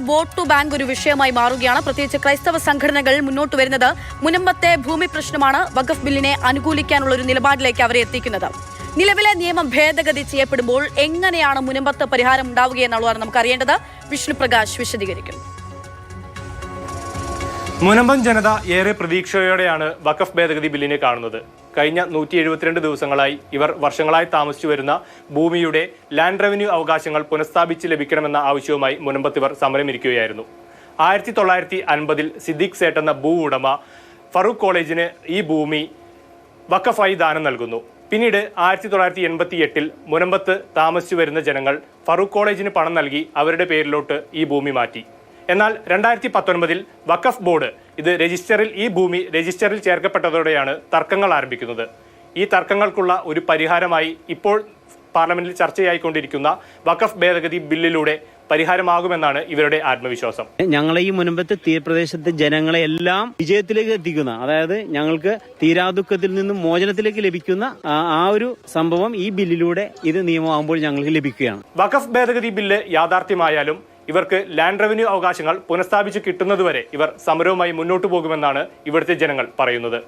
Vote bank ഒരു വിഷയമായി മാറുകയാണ്. പ്രത്യേകിച്ച് ക്രൈസ്തവ സംഘടനകൾ മുന്നോട്ട് വരുന്നത് മുനമ്പത്തെ ഭൂമി പ്രശ്നമാണ്. വഖഫ് ബില്ലിനെ അനുകൂലിക്കാനുള്ള ഒരു നിലപാടിലേക്ക് അവരെ എത്തിക്കുന്നത്. നിലവിലെ നിയമം ഭേദഗതി ചെയ്യപ്പെടുമ്പോൾ എങ്ങനെയാണ് മുനമ്പത്ത് പരിഹാരം ഉണ്ടാവുകയെന്നുള്ളതാണ് നമുക്ക് അറിയേണ്ടത് വിഷ്ണുപ്രകാശ് വിശദീകരിക്കുന്നു മുനമ്പം ജനത ഏറെ പ്രതീക്ഷയോടെയാണ് വഖഫ് ഭേദഗതി ബില്ലിനെ കാണുന്നത്. കഴിഞ്ഞ നൂറ്റി എഴുപത്തിരണ്ട് ദിവസങ്ങളായി ഇവർ വർഷങ്ങളായി താമസിച്ചു വരുന്ന ഭൂമിയുടെ ലാൻഡ് റവന്യൂ അവകാശങ്ങൾ പുനഃസ്ഥാപിച്ച് ലഭിക്കണമെന്ന ആവശ്യവുമായി മുനമ്പത്ത് ഇവർ സമരമിരിക്കുകയായിരുന്നു. ആയിരത്തി തൊള്ളായിരത്തി അൻപതിൽ സിദ്ദീഖ് സേട്ട് എന്ന ഭൂ ഉടമ ഫറൂഖ് കോളേജിന് ഈ ഭൂമി വഖഫായി ദാനം നൽകുന്നു. പിന്നീട് ആയിരത്തി തൊള്ളായിരത്തി എൺപത്തി എട്ടിൽ മുനമ്പത്ത് താമസിച്ചു വരുന്ന ജനങ്ങൾ ഫറൂഖ് കോളേജിന് പണം നൽകി അവരുടെ പേരിലോട്ട് ഈ ഭൂമി മാറ്റി. എന്നാൽ രണ്ടായിരത്തി പത്തൊൻപതിൽ വഖഫ് ബോർഡ് ഇത് രജിസ്റ്ററിൽ ഈ ഭൂമി രജിസ്റ്ററിൽ ചേർക്കപ്പെട്ടതോടെയാണ് തർക്കങ്ങൾ ആരംഭിക്കുന്നത്. ഈ തർക്കങ്ങൾക്കുള്ള ഒരു പരിഹാരമായി ഇപ്പോൾ പാർലമെന്റിൽ ചർച്ചയായിക്കൊണ്ടിരിക്കുന്ന വഖഫ് ഭേദഗതി ബില്ലിലൂടെ പരിഹാരമാകുമെന്നാണ് ഇവരുടെ ആത്മവിശ്വാസം. ഞങ്ങളെ ഈ മുൻപത്തെ തീരപ്രദേശത്തെ ജനങ്ങളെ എല്ലാം വിജയത്തിലേക്ക് എത്തിക്കുന്ന അതായത് ഞങ്ങൾക്ക് തീരാദുഃഖത്തിൽ നിന്നും മോചനത്തിലേക്ക് ലഭിക്കുന്ന ആ- ആ ഒരു സംഭവം ഈ ബില്ലിലൂടെ ഇത് നിയമമാകുമ്പോൾ ഞങ്ങൾക്ക് ലഭിക്കുകയാണ്. വഖഫ് ഭേദഗതി ബില്ല് യാഥാർത്ഥ്യമായാലും ഇവർക്ക് ലാൻഡ് റവന്യൂ അവകാശങ്ങൾ പുനഃസ്ഥാപിച്ച് കിട്ടുന്നതുവരെ ഇവർ സമരവുമായി മുന്നോട്ടു പോകുമെന്നാണ് ഇവിടുത്തെ ജനങ്ങൾ പറയുന്നത്.